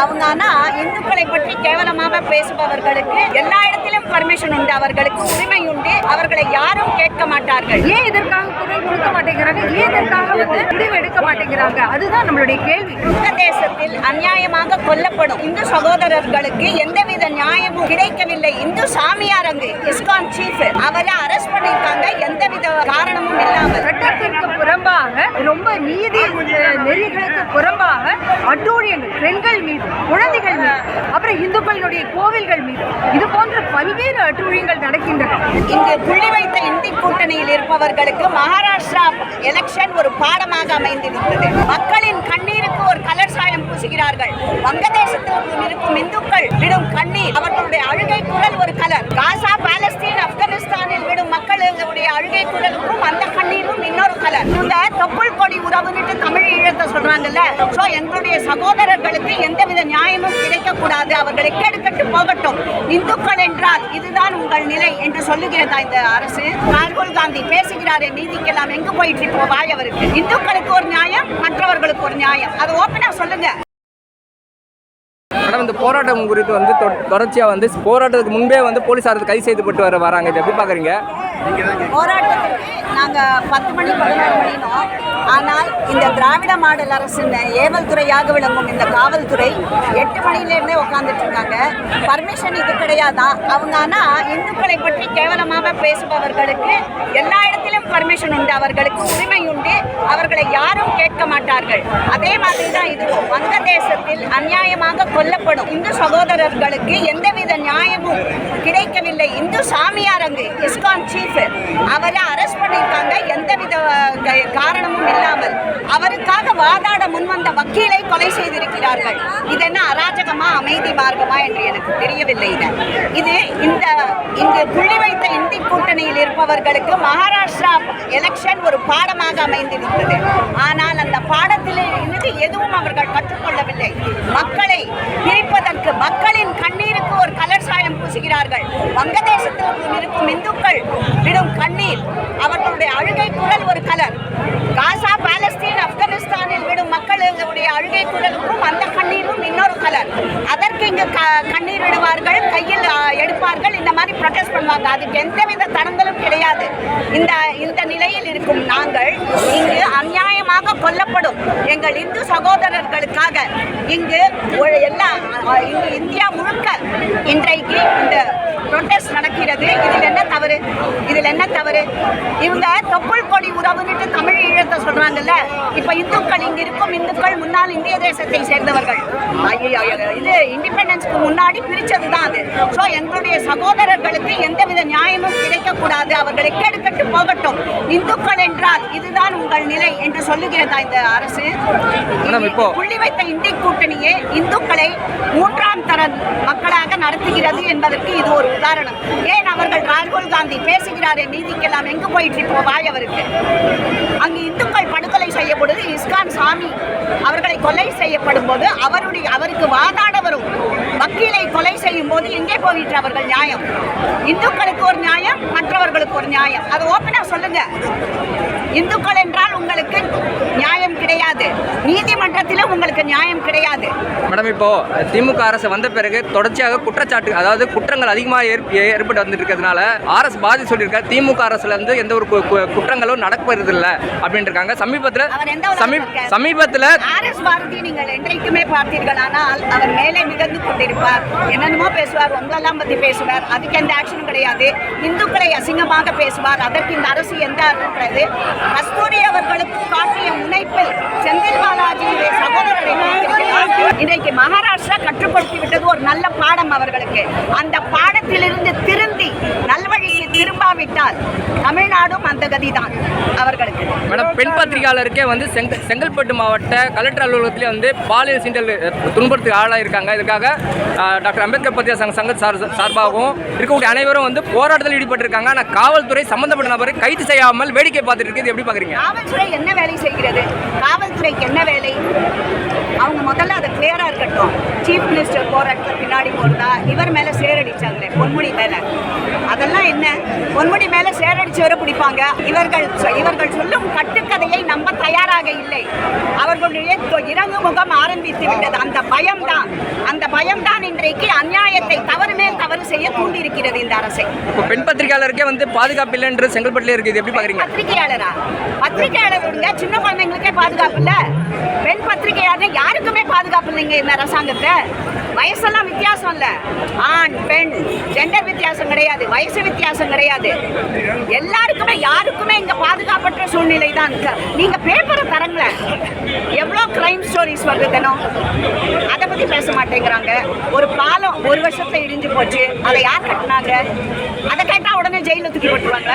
அவங்க ஆனா இந்துக்களை பற்றி கேவலமாக பேசுபவர்களுக்கு எல்லா இடத்திலும் பர்மிஷன் உண்டு. அவர்களுக்கு உரிமை உண்டு. அவர்களை யாரும் கேட்க மாட்டார்கள். ஏன் இதற்காக குரல் கொடுக்க மாட்டேங்கிறாங்க? ஏன் இதற்காக வந்து முடிவு எடுக்க மாட்டேங்கிறாங்க? அதுதான் நம்மளுடைய கேள்வி. தேசத்தில் அநியாயமாக கொல்லப்படும் இந்து சகோதரர்களுக்கு எந்தவித நியாயமும் கிடைக்கவில்லை. இந்து சாமியார் அங்கு இஸ்கான் சீஃப் அவரை அரெஸ்ட் பண்ணியிருக்காங்க. எந்தவித காரணமும் இல்லாமல். சட்டத்திற்கு புறம்பாக ரொம்ப நீதி நெறிகளுக்கு புறம்பாக அட்டூழியங்கள் பெண்கள் மீது குழந்தைகள் மீது அப்புறம் இந்துக்களுடைய கோவில்கள் மீது. இது போன்ற பல்வேறு அட்டூழியங்கள் நடக்கின்றன. இங்கு புள்ளி வைத்த இந்தி கூட்டணியில் இருப்பவர்களுக்கு மகாராஷ்டிரா எலெக்ஷன் ஒரு பாடமாக அமைந்திருந்தது. மக்களின் கண்ணீருக்கு ஒரு கலர் சாயம் பூசுகிறார்கள். வங்கதேசத்தில் இருக்கும் இந்துக்கள் விடும் கண்ணீர் அவர்களுடைய அழுகை குரல் ஒரு கலர். காசா பாலஸ்தீன் ஆப்கானிஸ்தானில் விடும் மக்களுடைய அழுகை குரலுக்கும் அந்த கண்ணீர் கலர். இந்த தொப்புள் கொடி உறவுன்னுட்டு தமிழ் ஈழத்தை சொல்றாங்கல்ல. ஸோ எங்களுடைய சகோதரர்களுக்கு எந்தவித நியாயமும் கிடைக்கக்கூடாது. அவர்களை கெடுக்கட்டு போகட்டும். இந்துக்கள் என்றால் இதுதான் உங்கள் நிலை என்று சொல்லுகிறதா இந்த அரசு? ராகுல் காந்தி பேசுகிறாரே நீதிக்கெல்லாம் எங்கு போயிட்டு இப்போ வாய் அவருக்கு. இந்துக்களுக்கு ஒரு நியாயம் மற்றவர்களுக்கு ஒரு நியாயம். அதை ஓப்பனாக சொல்லுங்க. மேடம் இந்த போராட்டம் குறித்து வந்து தொ- வந்து போராட்டத்துக்கு முன்பே வந்து போலீஸார் கைது செய்துப்பட்டு வர வராங்க. இது எப்படி பார்க்குறீங்க போராட்டத்துக்கு நாங்கள் பத்து மணி பதினோரு மணினோம். ஆனால் இந்த திராவிட மாடல் அரசின் ஏவல் துறையாக விளங்கும் இந்த காவல்துறை எட்டு மணிலேருந்தே உட்காந்துட்டு இருக்காங்க. பர்மிஷன் இது கிடையாதா? அவங்க ஆனால் இந்துக்களை பற்றி கேவலமாக பேசுபவர்களுக்கு எல்லா இடத்திலும் பர்மிஷன் உண்டு. அவர்களுக்கு உரிமை உண்டு. அவர்களை யாரும் கேட்க மாட்டார்கள். அதே மாதிரி தான் இதுவும் வங்கதேசத்தில் அநியாயமாக கொல்லப்படும் இந்து சகோதரர்களுக்கு எந்தவித நியாயமும் கிடைக்கவில்லை. இந்து சாமியார் அங்கு இஸ்கான் சீஃப் அவரை அரெஸ்ட் பண்ணியிருக்காங்க. எந்தவித வித காரணமும் இல்லாமல். அவருக்காக வாதாட முன்வந்த வக்கீலை கொலை செய்திருக்கிறார்கள். இது என்ன அராஜகமா அமைதி மார்க்கமா என்று எனக்கு தெரியவில்லை இது. இது இந்த இங்கு புள்ளி வைத்த இந்தி கூட்டணியில் இருப்பவர்களுக்கு மகாராஷ்டிரா எலெக்ஷன் ஒரு பாடமாக அமைந்திருந்தது ஆனால் அந்த பாடத்தில் இருந்து எதுவும் அவர்கள் கற்றுக்கொள்ளவில்லை. மக்களை பிரிப்பதற்கு மக்கள் கண்ணீருக்கு ஒரு கலர் சாயம் பூசுகிறார்கள் வங்கதேசத்தில் இருக்கும் இந்துக்கள் விடும் கண்ணீர் அவர்களுடைய அழுகை குரல் ஒரு கலர். காசா பாலஸ்தீன் ஆப்கானிஸ்தானில் விடும் மக்களுடைய அழுகை குரலுக்கும் அந்த கண்ணீரும் இன்னொரு கலர். அதற்கு இங்கு க- கண்ணீர் விடுவார்கள் கையில் எடுப்பார்கள் இந்த மாதிரி ப்ரொடெஸ்ட் பண்ணுவாங்க. அதுக்கு எந்த எந்த தடங்களும் கிடையாது. இந்த இந்த நிலையில் இருக்கும் நாங்கள் இங்கு அநியாயமாக கொல்லப்படும் எங்கள் இந்து சகோதரர்களுக்காக இங்கு எல்லா இங்கு இந்தியா முழுக்க இன்றைக்கு இந்த ப்ரொட்டஸ்ட் நடக்கிறது. இதில் என்ன தவறு? இதில் என்ன தவறு? இவங்க தொப்புள் கொடி உறவுன்னுட்டு தமிழ் ஈழத்தை சொல்றாங்கல்ல. இப்ப இந்துக்கள் இங்க இருக்கும் இந்துக்கள் முன்னாள் இந்திய தேசத்தை சேர்ந்தவர்கள். இது இண்டிபெண்டன்ஸ்க்கு முன்னாடி பிரிச்சது தான் அது. ஸோ எங்களுடைய சகோதரர்களுக்கு எந்தவித நியாயமும் கிடைக்கக்கூடாது அவர்களை கெடுக்கட்டு போகட்டும். இந்துக்கள் என்றால் இதுதான் உங்கள் நிலை என்று சொல்லுகிறதா இந்த அரசு? புள்ளி வைத்த இந்தி கூட்டணியே இந்துக்களை மூன்றாம் தர மக்களாக நடத்துகிறது என்பதற்கு இது ஒரு உதாரணம். ஏன் அவர்கள் ராகுல் காந்தி பேசுகிறாரே நீதிக்கெல்லாம் எங்கு போயிட்டு இப்போ வாய் அவருக்கு? அங்கு இந்துக்கள் படுகொலை செய்யப்படுது இஸ்கான் சாமி அவர்களை கொலை செய்யப்படும் போது அவருடைய அவருக்கு வாதாட வரும் வக்கீலை கொலை செய்யும் போது எங்கே போயிட்டு அவர்கள் நியாயம். இந்துக்களுக்கு ஒரு நியாயம் மற்றவர்களுக்கு ஒரு நியாயம். அது ஓப்பனா சொல்லுங்க. இந்துக்கள் என்றால் உங்களுக்கு நியாயம் கிடையாது. நீதிமன்றத்திலும் உங்களுக்கு நியாயம் கிடையாது. மேடம் இப்போ திமுக அரசு வந்த பிறகு தொடர்ச்சியாக குற்றச்சாட்டு அதாவது குற்றங்கள் அதிகமாக ஏற்ப- ஏற்பட்டு வந்துட்டு இருக்கிறதுனால ஆர்எஸ் பாதி சொல்லியிருக்காரு திமுக அரசுல இருந்து எந்த ஒரு குற்றங்களும் நடப்பது இல்லை அப்படின்னு இருக்காங்க சமீபத்தில்? சமீபத்தில் ஆர் எஸ் பாரதி நீங்கள் என்றைக்குமே பார்த்தீர்களானால் அவர் மேலே மிதந்து கொண்டிருப்பார். என்னென்னமோ பேசுவார் உங்களெல்லாம் பத்தி பேசுவார். அதுக்கு எந்த ஆக்ஷனும் கிடையாது. இந்துக்களை அசிங்கமாக பேசுவார். அதற்கு இந்த அரசு எந்த அர்த்தம் கஸ்தூரி அவர்களுக்கு காட்டிய முனைப்பில் செந்தில் பாலாஜியுடைய சகோதரரை இன்றைக்கு மகாராஷ்டிரா கற்றுப்படுத்தி விட்டது ஒரு நல்ல பாடம் அவர்களுக்கு. அந்த பாடத்திலிருந்து திருந்து திரும்பாவிட்டால் தமிழ்நாடும் அந்த கதிதான் அவர்களுக்கு. மேடம் பெண் பத்திரிகையாளருக்கே வந்து செங்க செங்கல்பட்டு மாவட்ட கலெக்டர் அலுவலகத்திலே வந்து பாலியல் சீண்டல் துன்புறுத்துக்கு ஆளாயிருக்காங்க. இதுக்காக டாக்டர் அம்பேத்கர் பத்திய சங்க சங்க சார் சார்பாகவும் இருக்கக்கூடிய அனைவரும் வந்து போராட்டத்தில் ஈடுபட்டிருக்காங்க. ஆனால் காவல்துறை சம்பந்தப்பட்ட நபரை கைது செய்யாமல் வேடிக்கை பார்த்துட்டு இருக்குது. எப்படி பார்க்குறீங்க காவல்துறை என்ன வேலை செய்கிறது? காவல்துறைக்கு என்ன வேலை? அவங்க முதல்ல அதை கிளியராக இருக்கட்டும். சீஃப் மினிஸ்டர் போகிற இடத்துல பின்னாடி போகிறதா இவர் மேல சேரடிச்சாங்களே பொன்முடி மேலே. அதெல்லாம் என்ன? பொன்முடி மேல சேரடிச்சவரை பிடிப்பாங்க. இவர்கள் இவர்கள் சொல்லும் கட்டுக்கதையை நம்ப தயாராக இல்லை. அவர்களுடைய இறங்கு முகம் ஆரம்பித்து விட்டது. அந்த பயம்தான். அந்த பயம்தான் இன்றைக்கு அநியாயத்தை செய்ய தூண்டியிருக்கிறது இந்த அரசை. இப்போ பெண் பத்திரிகையாளருக்கே வந்து பாதுகாப்பு இல்லைன்றது செங்கல்பட்டுல இருக்குது. எப்படி பார்க்குறீங்க? பத்திரிகையாளரா? பத்திரிகையாளர் விடுங்க. சின்ன குழந்தைங்களுக்கே பாதுகாப்பு இல்ல. பெண் பத்திரிகையாளர் யாருக்குமே பாதுகாப்பு இல்லைங்க இந்த அரசாங்கத்தை. வயசெல்லாம் வித்தியாசம் இல்ல. ஆண் பெண் ஜெண்டர் வித்தியாசம் கிடையாது வயசு வித்தியாசம் கிடையாது. எல்லாருக்குமே யாருக்குமே இங்க பாதுகாப்பற்ற சூழ்நிலை தான் இருக்கு. நீங்க பேப்பரை தரங்களேன். எவ்வளோ கிரைம் ஸ்டோரிஸ் வருது தினம்? அதை பத்தி பேச மாட்டேங்கிறாங்க. ஒரு பாலம் ஒரு வருஷத்துல இடிஞ்சு போச்சு. அதை யார் கட்டினாங்க? அதை கேட்டா உடனே ஜெயில தூக்கி போட்டுருவாங்க.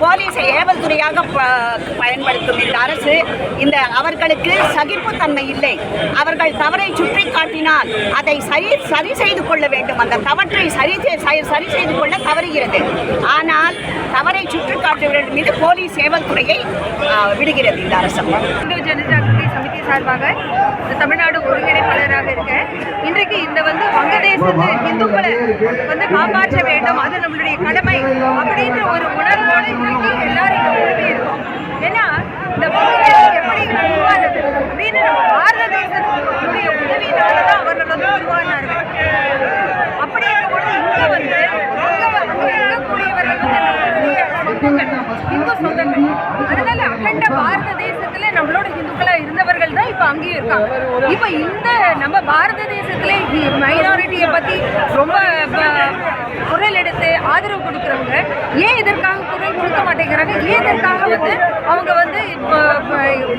போலீஸை ஏவல்துறையாக ப- பயன்படுத்தும் இந்த அரசு. இந்த அவர்களுக்கு சகிப்புத்தன்மை இல்லை. அவர்கள் தவறை சுற்றி காட்டினால் அதை சரி சரி செய்து கொள்ள வேண்டும். அந்த தவற்றை சரி சரி- சரி செய்து கொள்ள தவறுகிறது. ஆனால் தவறை சுற்றி மீது போலீஸ் சேவல்துறையை விடுகிறது இந்த அரசாங்கம் இந்து ஜனஜாகிருதி சமிதி சார்பாக இந்த தமிழ்நாடு ஒருங்கிணைப்பாளராக இருக்கேன் இன்றைக்கு இந்த வந்து வங்கதேசத்து இந்துக்களை வந்து காப்பாற்ற வேண்டும். அது நம்மளுடைய கடமை அப்படின்ற ஒரு உணர்வோடு இன்றைக்கு எல்லாரும் இருக்கும். ஏன்னா இந்த வங்கதேசம் எப்படி உருவானது அப்படின்னு நம்ம பாரத தேசத்துடைய உதவியினால தான் அவர்கள் வந்து உருவானார்கள் அப்படி இருக்கும்பொழுது இங்க வந்து அங்க வந்து இருக்கக்கூடியவர்கள் வந்து நம்மளுடைய சொந்தங்கள் இந்து சொந்தங்கள் அதனால அகண்ட பாரத தேசத்துல நம்மளோட இந்துக்களா இருந்தவர்கள் தான் இப்போ அங்கேயும் இருக்காங்க. இப்போ இந்த நம்ம பாரத தேசத்திலே மைனாரிட்டியை பத்தி ரொம்ப குரல் எடுத்து ஆதரவு கொடுக்குறவங்க ஏன் இதற்காக குரல் கொடுக்க மாட்டேங்கிறாங்க? ஏன் இதற்காக வந்து அவங்க வந்து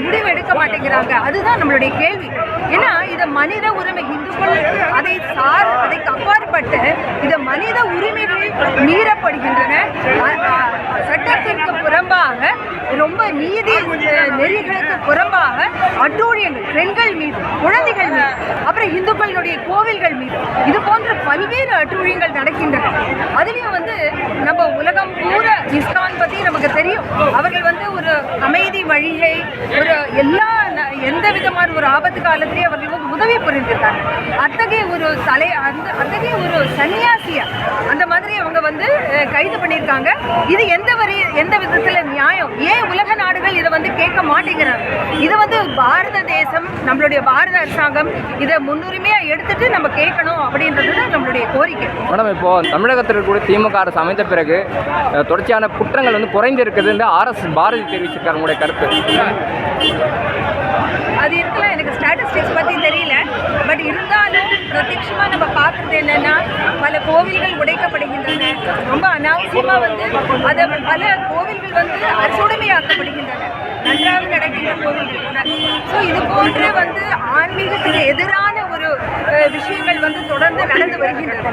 முடிவு எடுக்க மாட்டேங்கிறாங்க? அதுதான் நம்மளுடைய கேள்வி. ஏன்னா இதை மனித உரிமை இந்துக்கள் அதை சார் அதை அப்பாற்பட்டு இதை மனித உரிமைகள் மீறப்படுகின்றன. சட்டத்திற்கு எதிராக ரொம்ப நீதி நெறிகளுக்கு புறம்பாக அட்டூழியங்கள் பெண்கள் மீது குழந்தைகள் மீது அப்புறம் இந்துக்களுடைய கோவில்கள் மீது இது போன்ற பல்வேறு அட்டூழியங்கள் நடக்கின்றன. அதுலேயும் வந்து நம்ம உலகம் பூரா இஸ்கான் பற்றி நமக்கு தெரியும். அவர்கள் வந்து ஒரு அமைதி வழியை ஒரு எல்லா எந்த விதமான ஒரு ஆபத்து காலத்திலேயே அவர்கள் வந்து உதவி புரிந்திருக்காங்க. அத்தகைய ஒரு தலை அந்த அத்தகைய ஒரு சன்னியாசியா அவங்க வந்து கைது பண்ணியிருக்காங்க. இது எந்த வரி எந்த விதத்துல நியாயம்? ஏன் உலக நாடுகள் இதை வந்து கேட்க மாட்டேங்கிறாங்க? இது வந்து பாரத தேசம் நம்மளுடைய பாரத அரசாங்கம் இதை முன்னுரிமையா எடுத்துட்டு நம்ம கேட்கணும் அப்படின்றது தான் நம்மளுடைய கோரிக்கை. மேடம் இப்போ தமிழகத்தில் இருக்கக்கூடிய திமுக அரசு அமைந்த பிறகு தொடர்ச்சியான குற்றங்கள் வந்து குறைந்து இருக்குது இந்த ஆர்எஸ் பாரதி தெரிவிச்சிருக்காரு உங்களுடைய கருத்து. அது இருக்கலாம் எனக்கு ஸ்டாட்டிஸ்டிக்ஸ் பற்றி தெரியல. பட் இருந்தாலும் பிரத்யட்சமாக நம்ம பார்க்குறது என்னன்னா பல கோவில்கள் உடைக்கப்படுகின்றன ரொம்ப அனாவசியமாக வந்து அதை பல கோவில்கள் வந்து அரசுடைமையாக்கப்படுகின்றன நன்றாக நடக்கின்ற கோவில்கள் கூட ஸோ இது போன்று வந்து ஆன்மீகத்துக்கு எதிரான ஒரு விஷயங்கள் வந்து தொடர்ந்து நடந்து வருகின்றன.